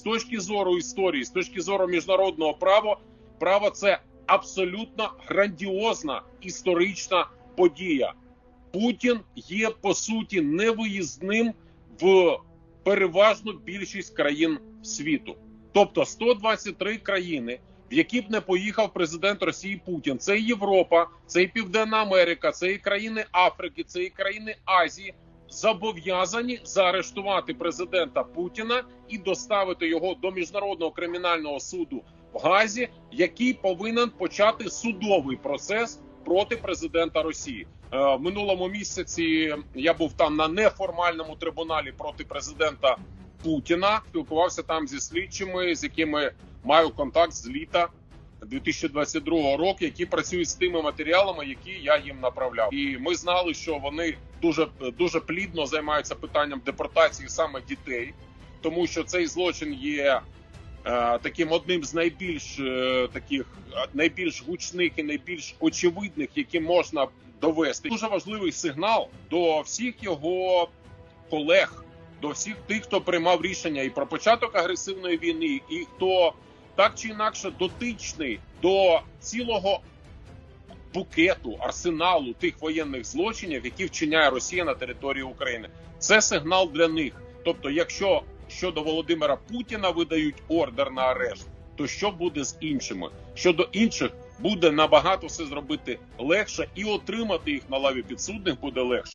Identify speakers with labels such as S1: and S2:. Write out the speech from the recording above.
S1: З точки зору історії, з точки зору міжнародного права, право це абсолютно грандіозна історична подія. Путін є по суті невиїзним в переважну більшість країн світу. Тобто 123 країни, в які б не поїхав президент Росії Путін. Це і Європа, це і Південна Америка, це і країни Африки, це і країни Азії. Зобов'язані заарештувати президента Путіна і доставити його до міжнародного кримінального суду в Газі, який повинен почати судовий процес проти президента Росії. Е, минулому місяці я був там на неформальному трибуналі проти президента Путіна. Спілкувався там зі слідчими, з якими маю контакт з літа 2022 року, які працюють з тими матеріалами, які я їм направляв. І ми знали, що вони дуже дуже плідно займаються питанням депортації саме дітей, тому що цей злочин є. е, Таким одним з найбільш е, таких е, найбільш гучних і найбільш очевидних, які можна довести, дуже важливий сигнал до всіх його колег, до всіх тих, хто приймав рішення і про початок агресивної війни, і хто так чи інакше дотичний до цілого букету арсеналу тих воєнних злочинів, які вчиняє Росія на території України. Це сигнал для них. Тобто, якщо щодо Володимира Путіна видають ордер на арешт, то що буде з іншими? Щодо інших буде набагато все зробити легше, і отримати їх на лаві підсудних буде легше.